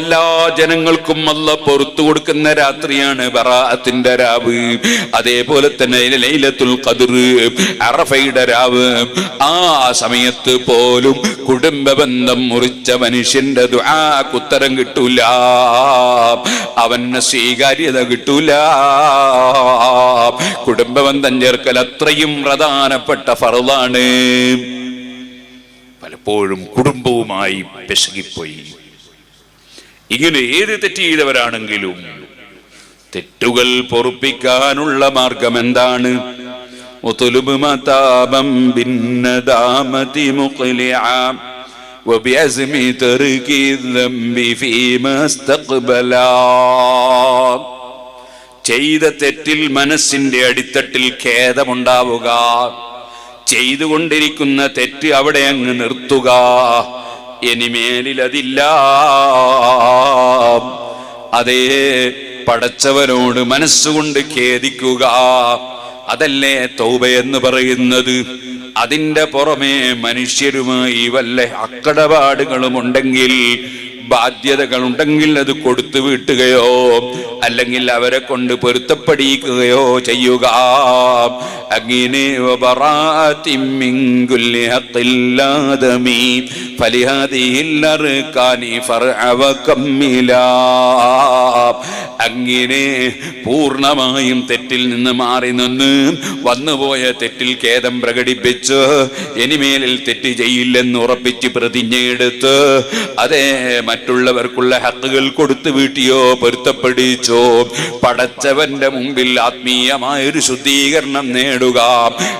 എല്ലാ ജനങ്ങൾക്കും അല്ല പുറത്തു കൊടുക്കുന്ന രാത്രിയാണ് ബറാഅത്തിന്റെ രാവ്. അതേപോലെ തന്നെ ലൈലത്തുൽ ഖദർ അറഫയുടെ രാവ്. ആ സമയത്ത് പോലും കുടുംബ ബന്ധം മുറിച്ച മനുഷ്യന്റെ ദുആ കുത്തരം കിട്ടൂല. അവന് സ്വീകാര്യത കിട്ടൂല. കുടുംബ ബന്ധം ചേർക്കൽ അത്രയും പ്രധാനപ്പെട്ട ഫറലാണ് പലപ്പോഴും കുടുംബവുമായി പെശകിപ്പോയി. ഇങ്ങനെ ഏത് തെറ്റ് ചെയ്തവരാണെങ്കിലും തെറ്റുകൾ പൊറുപ്പിക്കാനുള്ള മാർഗം എന്താണ് ചെയ്ത തെറ്റിൽ മനസ്സിന്റെ അടിത്തട്ടിൽ ഖേദമുണ്ടാവുക. ചെയ്തുകൊണ്ടിരിക്കുന്ന തെറ്റ് അവിടെ അങ്ങ് നിർത്തുക. ഇനിമേലിലതില്ല. അതേ പടച്ചവനോട് മനസ്സുകൊണ്ട് ഖേദിക്കുക. അതല്ലേ തൗബ എന്ന് പറയുന്നത്? അതിന്റെ പുറമെ മനുഷ്യരുമായി വല്ല അക്കടപാടുകളുമുണ്ടെങ്കിൽ ബാധ്യതകളുണ്ടെങ്കിൽ അത് കൊടുത്തു കൊടുത്തു വീട്ടുകയോ അല്ലെങ്കിൽ അവരെ കൊണ്ട് പൊരുത്തപ്പെടിയിക്കുകയോ ചെയ്യുക. അങ്ങനെ പൂർണമായും പൂർണമായും തെറ്റിൽ നിന്ന് മാറി നിന്ന് വന്നുപോയ തെറ്റിൽ ഖേദം പ്രകടിപ്പിച്ച് ഇനിമേലിൽ തെറ്റ് ചെയ്യില്ലെന്ന് ഉറപ്പിച്ച് പ്രതിജ്ഞയെടുത്ത് അതേ മറ്റുള്ളവർക്കുള്ള ഹക്കുകൾ കൊടുത്തു വീട്ടിയോ പൊരുത്തപ്പെടിച്ചോ. പടച്ചവന്റെ മുമ്പിൽ ആത്മീയമായൊരു ശുദ്ധീകരണം നേടുക.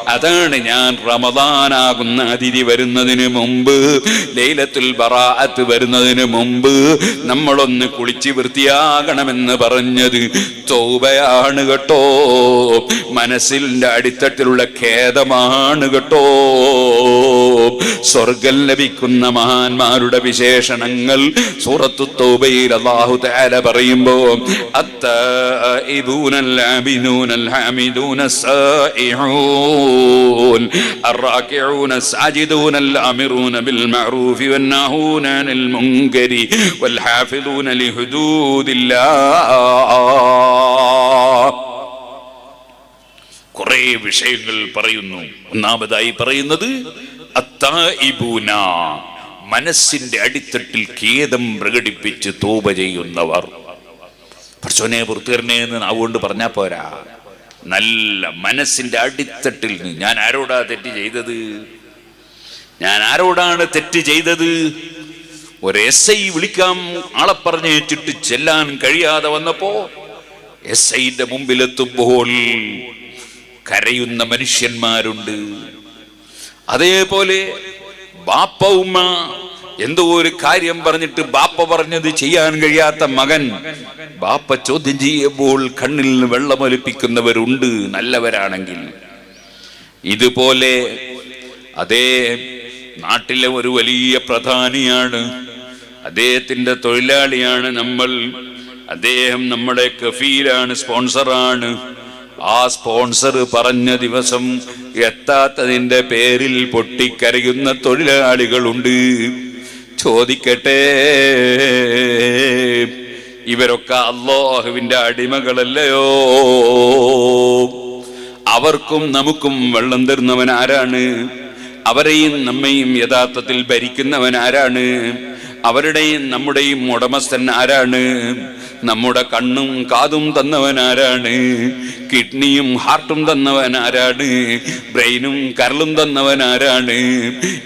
അതാണ് ഞാൻ റമദാനാകുന്ന അതിഥി വരുന്നതിന് മുമ്പ് ലൈലത്തുൽ ബറാഅത്ത് വരുന്നതിന് മുമ്പ് നമ്മളൊന്ന് കുളിച്ച് വൃത്തിയാകണമെന്ന് പറഞ്ഞത്. തൗബയാണ് കേട്ടോ. മനസ്സിന്റെ അടിത്തട്ടിലുള്ള ഖേദമാണ് കേട്ടോ. സ്വർഗം ലഭിക്കുന്ന മഹാന്മാരുടെ വിശേഷണങ്ങൾ സൂറത്തു തൗബയിൽ അല്ലാഹു തആല പറയുമ്പോ التائبون العابدون الحامدون السائحون الراكعون الساجدون الامرون بالمعروف والناهون عن المنكر والحافظون لحدود الله കുറെ വിഷയങ്ങൾ പറയുന്നു ഒന്നാമതായി പറയുന്നത് അത്തായിബൂന മനസ്സിന്റെ അടിത്തട്ടിൽ ഖേദം പ്രകടിപ്പിച്ച് തോപ ചെയ്യുന്നവർ. പഠിച്ചോനെ പുറത്തുകരണേ എന്ന് നാവുകൊണ്ട് പറഞ്ഞാ പോരാ. നല്ല മനസ്സിന്റെ അടിത്തട്ടിൽ ഞാൻ ആരോടാ തെറ്റ് ചെയ്തത്? ഞാൻ ആരോടാണ് തെറ്റ് ചെയ്തത്? ഒരു എസ് ഐ വിളിക്കാം ആളെ പറഞ്ഞേച്ചിട്ട് ചെല്ലാൻ കഴിയാതെ വന്നപ്പോ എസ് ഐന്റെ മുമ്പിലെത്തുമ്പോൾ കരയുന്ന മനുഷ്യന്മാരുണ്ട്. അതേപോലെ ബാപ്പ ഉമ്മ എന്തോ ഒരു കാര്യം പറഞ്ഞിട്ട് ബാപ്പ പറഞ്ഞത് ചെയ്യാൻ കഴിയാത്ത മകൻ. ബാപ്പ ചോദ്യം ചെയ്യുമ്പോൾ കണ്ണിൽ നിന്ന് വെള്ളമൊലിപ്പിക്കുന്നവരുണ്ട് നല്ലവരാണെങ്കിൽ. ഇതുപോലെ അതേ നാട്ടിലെ ഒരു വലിയ പ്രധാനിയാണ് അദ്ദേഹത്തിന്റെ തൊഴിലാളിയാണ് നമ്മൾ. അദ്ദേഹം നമ്മുടെ കഫീലാണ് സ്പോൺസറാണ്. ആ സ്പോൺസർ പറഞ്ഞ ദിവസം എത്താത്തതിന്റെ പേരിൽ പൊട്ടിക്കരയുന്ന തൊഴിലാളികളുണ്ട്. ചോദിക്കട്ടെ ഇവരൊക്കെ അള്ളാഹുവിന്റെ അടിമകളല്ലയോ? അവർക്കും നമുക്കും വെള്ളം തരുന്നവൻ ആരാണ്? അവരെയും നമ്മയും യഥാർത്ഥത്തിൽ ഭരിക്കുന്നവൻ ആരാണ്? അവരുടെയും നമ്മുടെയും ഉടമസ്ഥൻ ആരാണ്? നമ്മുടെ കണ്ണും കാതും തന്നവനാരാണ്? കിഡ്നിയും ഹാർട്ടും തന്നവനാരാണ്? ബ്രെയിനും കരളും തന്നവനാരാണ്?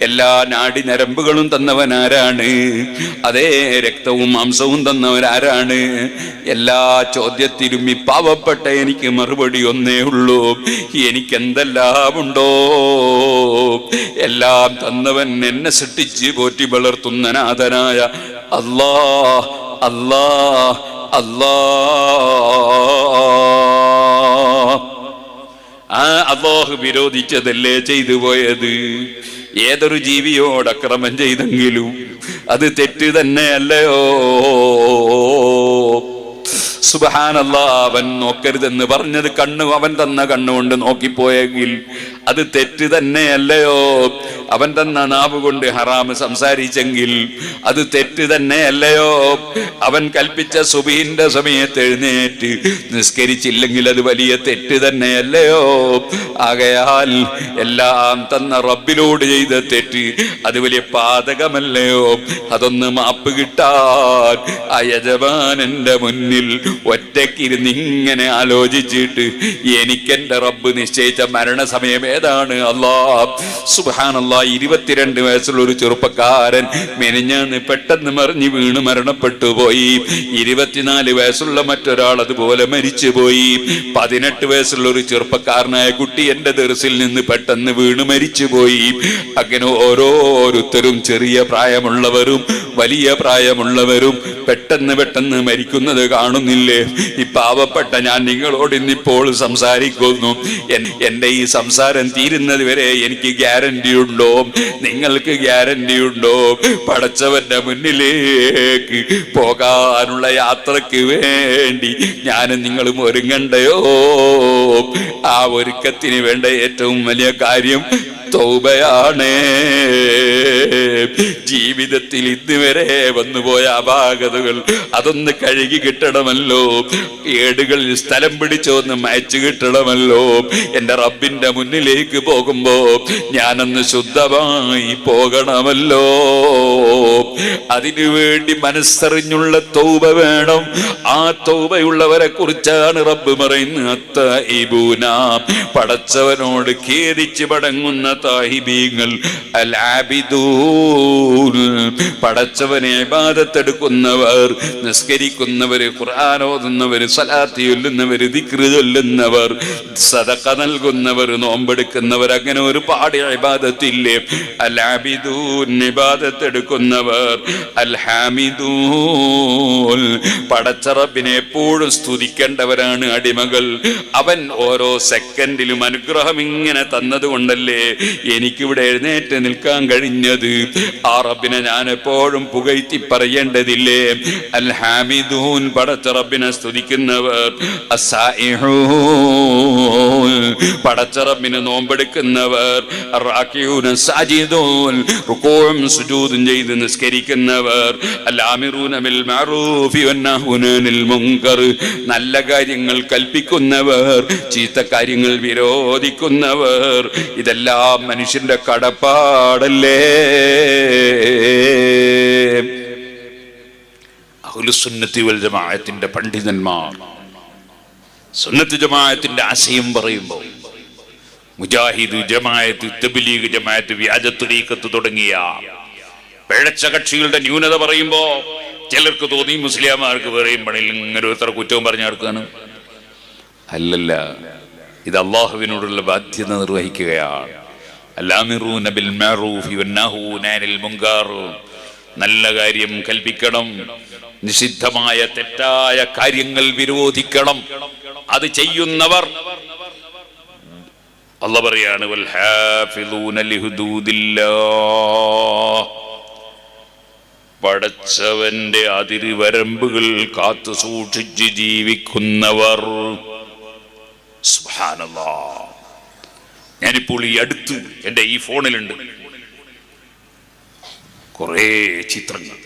എല്ലാ നാടി നരമ്പുകളും തന്നവനാരാണ്? അതേ രക്തവും മാംസവും തന്നവനാരാണ് എല്ലാ ചോദ്യത്തിലും ഈ പാവപ്പെട്ട എനിക്ക് മറുപടി ഒന്നേ ഉള്ളൂ. എനിക്കെന്തെല്ലാം ഉണ്ടോ? എല്ലാം തന്നവൻ എന്നെ സൃഷ്ടിച്ച് പോറ്റി വളർത്തുന്ന നാഥനായ അല്ലാ അല്ലാ അല്ലാ അള്ളാഹു വിരോധിച്ചതല്ലേ ചെയ്തു പോയത്? ഏതൊരു ജീവിയോട് അക്രമം ചെയ്തെങ്കിലും അത് തെറ്റ് തന്നെയല്ലയോ? സുബഹാനല്ല അവൻ നോക്കരുതെന്ന് പറഞ്ഞത് കണ്ണു അവൻ തന്ന കണ്ണുകൊണ്ട് നോക്കിപ്പോയെങ്കിൽ അത് തെറ്റ് തന്നെയല്ലയോ? അവൻ തന്ന നാവ് കൊണ്ട് ഹറാമ് സംസാരിച്ചെങ്കിൽ അത് തെറ്റ് തന്നെയല്ലയോ? അവൻ കൽപ്പിച്ച സുബീന്റെ സമയത്ത് എഴുന്നേറ്റ് നിസ്കരിച്ചില്ലെങ്കിൽ അത് വലിയ തെറ്റ് തന്നെയല്ലയോ? ആകയാൽ എല്ലാം തന്ന റബ്ബിലോട് ചെയ്ത തെറ്റ് അത് വലിയ പാതകമല്ലയോ? അതൊന്ന് മാപ്പ് കിട്ടാൻ ആ യജമാനന്റെ മുന്നിൽ ഒറ്റക്കിരുന്ന് ഇങ്ങനെ ആലോചിച്ചിട്ട് എനിക്കെന്റെ റബ്ബ് നിശ്ചയിച്ച മരണസമയം ഏതാണ് അല്ലാ സുബാനല്ലാ ഇരുപത്തിരണ്ട് വയസ്സുള്ള ഒരു ചെറുപ്പക്കാരൻ മെനിഞ്ഞാന്ന് പെട്ടെന്ന് മറിഞ്ഞ് വീണ് മരണപ്പെട്ടു പോയി. ഇരുപത്തിനാല് വയസ്സുള്ള മറ്റൊരാൾ അതുപോലെ മരിച്ചു പോയി. പതിനെട്ട് വയസ്സുള്ള ഒരു ചെറുപ്പക്കാരനായ കുട്ടി എന്റെ ദർസിൽ നിന്ന് പെട്ടെന്ന് വീണ് മരിച്ചു പോയി. അങ്ങനെ ഓരോരുത്തരും ചെറിയ പ്രായമുള്ളവരും വലിയ പ്രായമുള്ളവരും പെട്ടെന്ന് പെട്ടെന്ന് മരിക്കുന്നത് കാണുന്നില്ലേ? ഈ പാവപ്പെട്ട ഞാൻ നിങ്ങളോട് ഇന്നിപ്പോൾ സംസാരിക്കുന്നു. എന്റെ ഈ സംസാരം തീരുന്നത് വരെ എനിക്ക് ഗ്യാരണ്ടി ഉണ്ടോ? നിങ്ങൾക്ക് ഗ്യാരണ്ടി ഉണ്ടോ? പടച്ചവന്റെ മുന്നിലേക്ക് പോകാനുള്ള യാത്രയ്ക്ക് വേണ്ടി ഞാനും നിങ്ങളും ഒരുങ്ങണ്ടയോ? ആ ഒരുക്കത്തിന് വേണ്ട ഏറ്റവും വലിയ കാര്യം തൗബയാണ്. ജീവിതത്തിൽ ഇതുവരെ വന്നുപോയ അപാകതകൾ അതൊന്ന് കഴുകി കിട്ടണമല്ലോ. ഏടുകളിൽ സ്ഥലം പിടിച്ചൊന്ന് മയച്ചു കിട്ടണമല്ലോ. എന്റെ റബ്ബിന്റെ മുന്നിലേക്ക് പോകുമ്പോ ഞാനൊന്ന് ശുദ്ധമായി പോകണമല്ലോ. അതിനു വേണ്ടി മനസ്സറിഞ്ഞുള്ള തൗബ വേണം. ആ തൗബയുള്ളവരെ കുറിച്ചാണ് റബ്ബ് പറയുന്നത്. പടച്ചവനോട് ഖേദിച്ച് മടങ്ങുന്ന താഹിബീങ്ങൾ അൽ പടച്ചവനെ ബാധത്തെടുക്കുന്നവർ നിസ്കരിക്കുന്നവർ ഖുർആൻ ഓതുന്നവർ സലാത്തി ചൊല്ലുന്നവർ ദിക്റ് ചൊല്ലുന്നവർ സദഖ നൽകുന്നവർ നോമ്പെടുക്കുന്നവർ അങ്ങനെ ഒരുപാട് ഇബാദത്തില്ലേ? അൽ ആബിദൂൻ ഇബാദത്തെടുക്കുന്നവർ അൽ പടച്ചറബിനെ എപ്പോഴും സ്തുതിക്കേണ്ടവരാണ് അടിമകൾ. അവൻ ഓരോ സെക്കൻഡിലും അനുഗ്രഹം ഇങ്ങനെ തന്നതുകൊണ്ടല്ലേ എനിക്കിവിടെ എഴുന്നേറ്റ് നിൽക്കാൻ കഴിഞ്ഞത് ആ റബ്ബിനെ ഞാൻ എപ്പോഴും പുകഴ്ത്തി പറയേണ്ടതില്ലേ? അൽ ഹാമിദൂൻ പടച്ച റബ്ബിനെ സ്തുതിക്കുന്നവർ പടച്ച റബ്ബിനെ നോമ്പെടുക്കുന്നവർ റുക്കോഴും സുജൂദും ചെയ്ത് നിസ്കരിക്കുന്നവർ അല്ലാമിറൂന ബിൽ മഅറൂഫി വന്നഹൂന അനിൽ മുൻകർ നല്ല കാര്യങ്ങൾ കൽപ്പിക്കുന്നവർ ചീത്ത കാര്യങ്ങൾ വിരോധിക്കുന്നവർ ഇതെല്ലാം മനുഷ്യന്റെ കടപ്പാടല്ലേ? അഹ്ലുസുന്നത്തി വൽ ജമാഅത്തിന്റെ പണ്ഡിതന്മാർ സുന്നത്ത് ജമാഅത്തിന്റെ ആശയം പറയുമ്പോൾ മുജാഹിദ് ജമാഅത്ത് തബ്ലീഗ് ജമാഅത്ത് വ്യാജത്തുരീക്കത്ത് തുടങ്ങിയ പിഴച്ച കക്ഷികളുടെ ന്യൂനത പറയുമ്പോ ചിലർക്ക് തോന്നി മുസ്ലിംമാർക്ക് വേറെയും പണിയിൽ ഇങ്ങനെ ഒരുത്തര കുറ്റവും പറഞ്ഞു നടക്കാണ് അല്ലല്ല ഇത് അള്ളാഹുവിനോടുള്ള ബാധ്യത നിർവഹിക്കുകയാണ്. നല്ല കാര്യം കൽപ്പിക്കണം. നിഷിദ്ധമായ തെറ്റായ കാര്യങ്ങൾ വിരോധിക്കണം. അത് ചെയ്യുന്നവർ. അല്ല പറയാണ് പടച്ചവന്റെ അതിരുവരമ്പുകൾ കാത്തു സൂക്ഷിച്ച് ജീവിക്കുന്നവർ. സുബ്ഹാനല്ലാ. ഞാനിപ്പോൾ ഈ അടുത്ത് എന്റെ ഈ ഫോണിലുണ്ട്. കുറേ ചിത്രങ്ങൾ.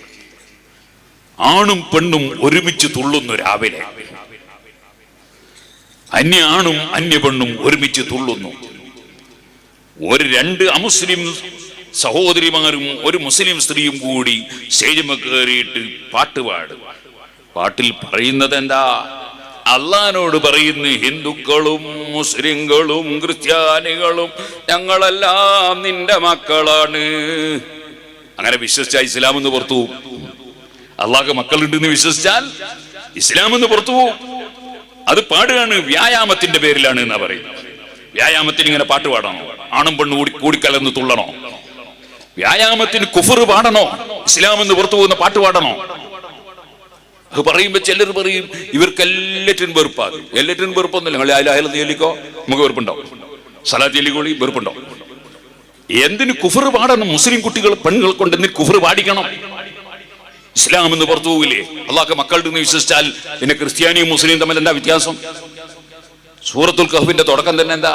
ആണും പെണ്ണും ഒരുമിച്ച് തുള്ളുന്നു രാവിലെ. അന്യ ആണും അന്യ പെണ്ണും ഒരുമിച്ച് തുള്ളുന്നു. ഒരു രണ്ട് അമുസ്ലിം സഹോദരിമാരും ഒരു മുസ്ലിം സ്ത്രീയും കൂടി സ്റ്റേജ് കയറിയിട്ട് പാട്ട് പാടും. പാട്ടിൽ പറയുന്നത് എന്താ അള്ളഹാനോട് പറയുന്നു ഹിന്ദുക്കളും മുസ്ലിങ്ങളും ക്രിസ്ത്യാനികളും ഞങ്ങളെല്ലാം നിന്റെ മക്കളാണ്. അങ്ങനെ വിശ്വസിച്ച ഇസ്ലാം എന്ന് പുറത്തു പോകും അള്ളാഹ് മക്കളുണ്ടെന്ന് വിശ്വസിച്ചാൽ ഇസ്ലാം എന്ന് പുറത്തു പോകും അത് പാടുകയാണ് വ്യായാമത്തിന്റെ പേരിലാണ് എന്നാ പറയുന്നത്. വ്യായാമത്തിന് ഇങ്ങനെ പാട്ട് പാടണോ? ആണും പെണ്ണും കൂടി കൂടിക്കലർന്ന് തുള്ളണോ? വ്യായാമത്തിന് കുഫർ പാടണോ? ഇസ്ലാം എന്ന് പുറത്തു പോകുന്ന പാട്ട് പാടണോ? അത് പറയുമ്പോ ചിലർ പറയും ഇവർക്ക് എല്ലാറ്റിനും വെറുപ്പാകും എല്ലാറ്റിനും വെറുപ്പൊന്നുമില്ല. നിങ്ങൾ അയാൾ ചെല്ലിക്കോ നമുക്ക് വെറുപ്പുണ്ടോ സലാത്ത് ചെല്ലിക്കോളി വെറുപ്പുണ്ടോ എന്തിന് കുഫർ പാടണം? മുസ്ലിം കുട്ടികൾ പെണ്ണുങ്ങൾ കൊണ്ട് എന്തിന് കുഫർ പാടിക്കണം? ഇസ്ലാം എന്ന് പുറത്തു പോകില്ലേ അള്ളാഹ് മക്കളുടെ നിന്ന് വിശ്വസിച്ചാൽ പിന്നെ ക്രിസ്ത്യാനിയും മുസ്ലിം തമ്മിൽ എന്താ വ്യത്യാസം? സൂറത്തുൽ കഹുവിന്റെ തുടക്കം തന്നെ എന്താ?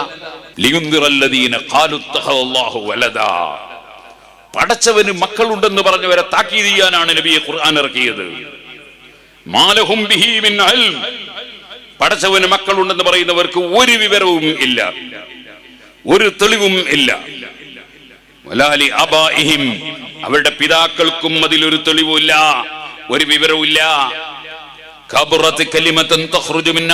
പടച്ചവന് മക്കളുണ്ടെന്ന് പറഞ്ഞവരെ താക്കീത് ചെയ്യാനാണ് നബിയെ ഖുർആൻ ഇറക്കിയത്. മാലഹും പടച്ചവന് മക്കളുണ്ടെന്ന് പറയുന്നവർക്ക് ഒരു വിവരവും ഇല്ല. ഒരു തെളിവും ഇല്ല. വലാലി അബാഇഹിം. അവരുടെ പിതാക്കൾക്കും അതിലൊരു തെളിവുമില്ല. ഒരു വിവരവുമില്ല. കബറത്ത് മിൻ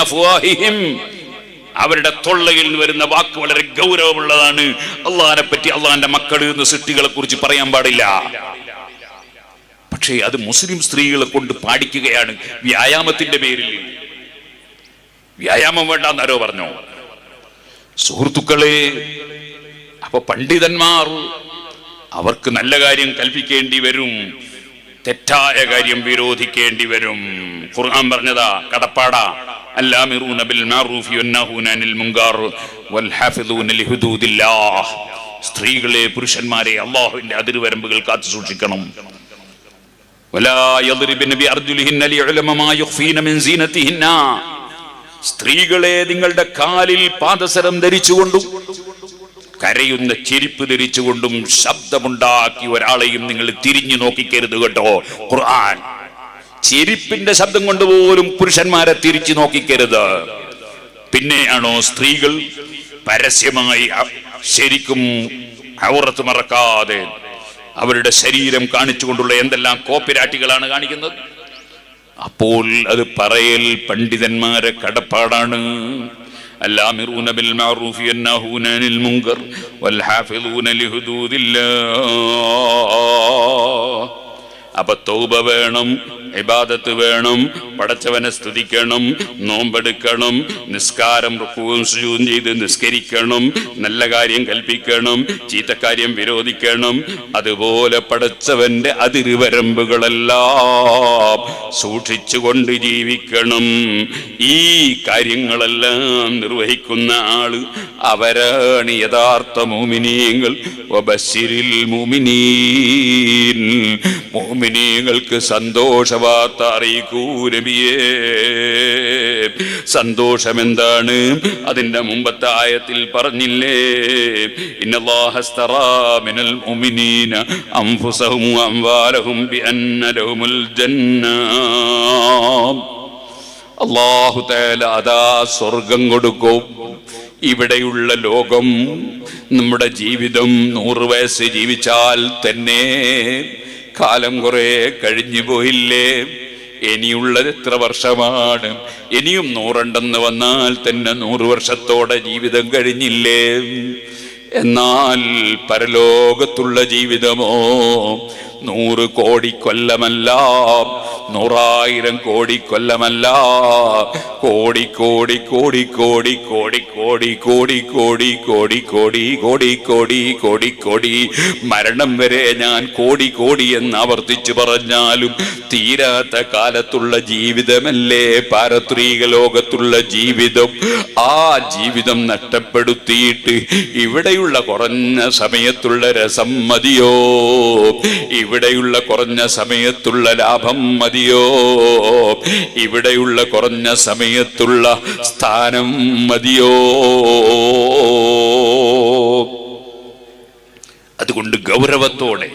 അവരുടെ തൊള്ളയിൽ നിന്ന് വരുന്ന വാക്ക് വളരെ ഗൗരവമുള്ളതാണ്. അള്ളാഹിനെ പറ്റി അള്ളാഹിന്റെ മക്കൾ എന്ന് സൃഷ്ടികളെ കുറിച്ച് പറയാൻ പാടില്ല. പക്ഷേ അത് മുസ്ലിം സ്ത്രീകളെ കൊണ്ട് പാടിക്കുകയാണ് വ്യായാമത്തിന്റെ പേരിൽ. വ്യായാമം വേണ്ട എന്നാരോ പറഞ്ഞു? സുഹൃത്തുക്കളെ അപ്പൊ പണ്ഡിതന്മാർ അവർക്ക് നല്ല കാര്യം കൽപ്പിക്കേണ്ടി വരും തെറ്റായ കാര്യം വിരോധിക്കേണ്ടി വരും. ഖുർആൻ പറഞ്ഞതാ കടപ്പാടാ. ഹാഫിദൂന ലിഹുദൂദില്ലാഹ്. സ്ത്രീകളെ പുരുഷന്മാരെ അള്ളാഹുവിന്റെ അതിർവരമ്പുകൾ കാത്തു സൂക്ഷിക്കണം. സ്ത്രീകളെ നിങ്ങളുടെ കാലിൽ പാദസരം ധരിച്ചുകൊണ്ടും കരയുന്ന ചെരിപ്പ് ധരിച്ചുകൊണ്ടും ശബ്ദമുണ്ടാക്കി ഒരാളെയും നിങ്ങൾ തിരിഞ്ഞു നോക്കിക്കരുത് കേട്ടോ. ഖുർആൻ. ചെരിപ്പിന്റെ ശബ്ദം കൊണ്ട് പോലും പുരുഷന്മാരെ തിരിച്ചു നോക്കിക്കരുത്. പിന്നെയാണോ സ്ത്രീകൾ പരസ്യമായി ശരിക്കും ഔറത്ത് മറക്കാതെ അവരുടെ ശരീരം കാണിച്ചുകൊണ്ടുള്ള എന്തെല്ലാം കോപ്പിരാട്ടികളാണ് കാണിക്കുന്നത്? അപ്പോൾ അത് പറയൽ പണ്ഡിതന്മാരെ കടപ്പാടാണ്. അപ്പൊ തൗബ വേണം ഇബാദത്ത് വേണം പടച്ചവനെ സ്തുതിക്കണം നോമ്പെടുക്കണം നിസ്കാരം റുക്കുവും സുജൂദും ചെയ്ത് നിസ്കരിക്കണം നല്ല കാര്യം കൽപ്പിക്കണം ചീത്തക്കാര്യം വിരോധിക്കണം. അതുപോലെ പടച്ചവന്റെ അതിരുവരമ്പുകളെല്ലാം സൂക്ഷിച്ചുകൊണ്ട് ജീവിക്കണം. ഈ കാര്യങ്ങളെല്ലാം നിർവഹിക്കുന്ന ആൾ അവരാണ് യഥാർത്ഥ മോമിനിയങ്ങൾ. വബശ്ശിരിൽ മുമിനീൻ. മോമിനീങ്ങൾക്ക് സന്തോഷവാർത്ത അറിയിക്കൂ നബിയേ സന്തോഷം എന്താണ് അതിന്റെ മുമ്പത്തെ ആയത്തിൽ പറഞ്ഞില്ലേ? മിനൽ ബിഅന്ന അള്ളാഹു തേല അതാ സ്വർഗം കൊടുക്കും. ഇവിടെയുള്ള ലോകം നമ്മുടെ ജീവിതം നൂറ് വയസ്സ് ജീവിച്ചാൽ തന്നെ കാലം കുറെ കഴിഞ്ഞു പോയില്ലേ? ഇനിയുള്ളത് എത്ര വർഷമാണ്? ഇനിയും നൂറുണ്ടെന്ന് വന്നാൽ തന്നെ നൂറ് വർഷത്തോടെ ജീവിതം കഴിഞ്ഞില്ലേ? എന്നാൽ പരലോകത്തുള്ള ജീവിതമോ നൂറ് കോടി കൊല്ലമല്ല നൂറായിരം കോടി കൊല്ലമല്ല കോടി കോടി കോടി കോടി കോടി കോടി കോടി കോടി കോടി കോടി കോടി കോടി കോടി കോടി മരണം വരെ ഞാൻ കോടി കോടി എന്ന് ആവർത്തിച്ചു പറഞ്ഞാലും തീരാത്ത കാലത്തുള്ള ജീവിതമല്ലേ പാരത്രീക ലോകത്തുള്ള ജീവിതം ആ ജീവിതം നഷ്ടപ്പെടുത്തിയിട്ട് ഇവിടെയുള്ള കുറഞ്ഞ സമയത്തുള്ള രസം മതിയോ ഇവിടെയുള്ള കുറഞ്ഞ സമയത്തുള്ള ലാഭം മതിയോ? ഇവിടെയുള്ള കുറഞ്ഞ സമയത്തുള്ള സ്ഥാനം മതിയോ? അതുകൊണ്ട് ഗൗരവത്തോടെ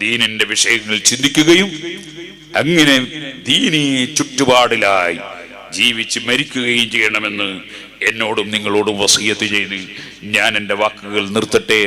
ദീനിന്റെ വിഷയങ്ങൾ ചിന്തിക്കുകയും അങ്ങനെ ദീനീ ചുറ്റുപാടിലായി ജീവിച്ച് മരിക്കുകയും ചെയ്യണമെന്ന് എന്നോടും നിങ്ങളോടും വസീയത്ത് ചെയ്ത് ഞാൻ എന്റെ വാക്കുകൾ നിർത്തട്ടെ.